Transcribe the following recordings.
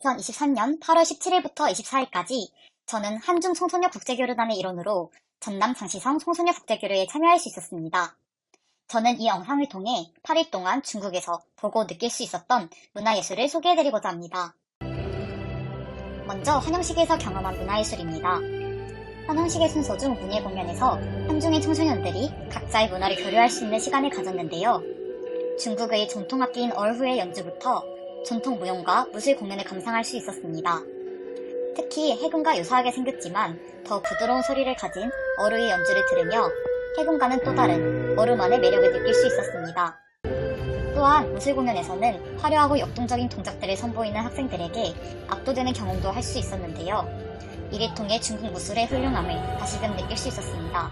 2023년 8월 17일부터 24일까지 저는 한중 청소년 국제교류단의 일원으로 전남 장시성 청소년 국제교류에 참여할 수 있었습니다. 저는 이 영상을 통해 8일 동안 중국에서 보고 느낄 수 있었던 문화예술을 소개해드리고자 합니다. 먼저 환영식에서 경험한 문화예술입니다. 환영식의 순서 중 문예 공연에서 한중의 청소년들이 각자의 문화를 교류할 수 있는 시간을 가졌는데요. 중국의 전통악기인 얼후의 연주부터 전통 무용과 무술 공연을 감상할 수 있었습니다. 특히 해군과 유사하게 생겼지만 더 부드러운 소리를 가진 어루의 연주를 들으며 해군과는 또 다른 어루만의 매력을 느낄 수 있었습니다. 또한 무술 공연에서는 화려하고 역동적인 동작들을 선보이는 학생들에게 압도되는 경험도 할 수 있었는데요. 이를 통해 중국 무술의 훌륭함을 다시금 느낄 수 있었습니다.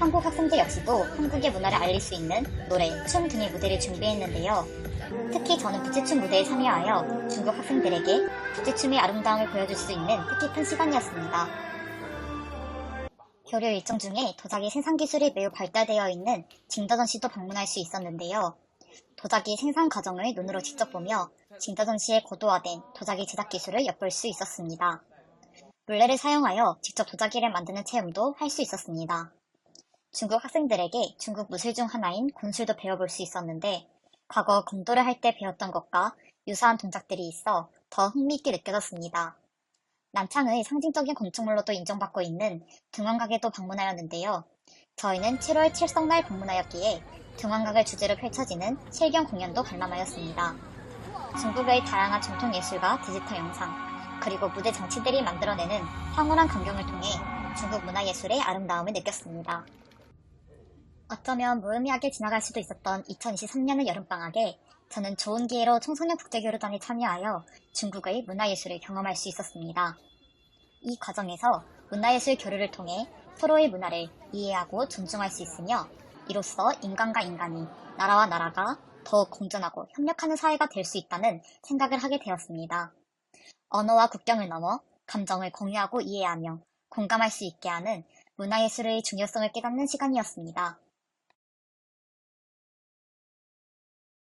한국 학생들 역시도 한국의 문화를 알릴 수 있는 노래, 춤 등의 무대를 준비했는데요. 특히 저는 부채춤 무대에 참여하여 중국 학생들에게 부채춤의 아름다움을 보여줄 수 있는 뜻깊은 시간이었습니다. 교류 일정 중에 도자기 생산 기술이 매우 발달되어 있는 징더전 시도 방문할 수 있었는데요. 도자기 생산 과정을 눈으로 직접 보며 징더전 시의 고도화된 도자기 제작 기술을 엿볼 수 있었습니다. 물레를 사용하여 직접 도자기를 만드는 체험도 할 수 있었습니다. 중국 학생들에게 중국 무술 중 하나인 곤술도 배워볼 수 있었는데 과거 검도를 할 때 배웠던 것과 유사한 동작들이 있어 더 흥미있게 느껴졌습니다. 남창의 상징적인 건축물로도 인정받고 있는 등왕각에도 방문하였는데요. 저희는 7월 칠성날 방문하였기에 등왕각을 주제로 펼쳐지는 실경 공연도 관람하였습니다. 중국의 다양한 전통 예술과 디지털 영상, 그리고 무대 장치들이 만들어내는 황홀한 광경을 통해 중국 문화예술의 아름다움을 느꼈습니다. 어쩌면 무의미하게 지나갈 수도 있었던 2023년의 여름방학에 저는 좋은 기회로 청소년 국제교류단에 참여하여 중국의 문화예술을 경험할 수 있었습니다. 이 과정에서 문화예술 교류를 통해 서로의 문화를 이해하고 존중할 수 있으며 이로써 인간과 인간이, 나라와 나라가 더욱 공존하고 협력하는 사회가 될 수 있다는 생각을 하게 되었습니다. 언어와 국경을 넘어 감정을 공유하고 이해하며 공감할 수 있게 하는 문화예술의 중요성을 깨닫는 시간이었습니다.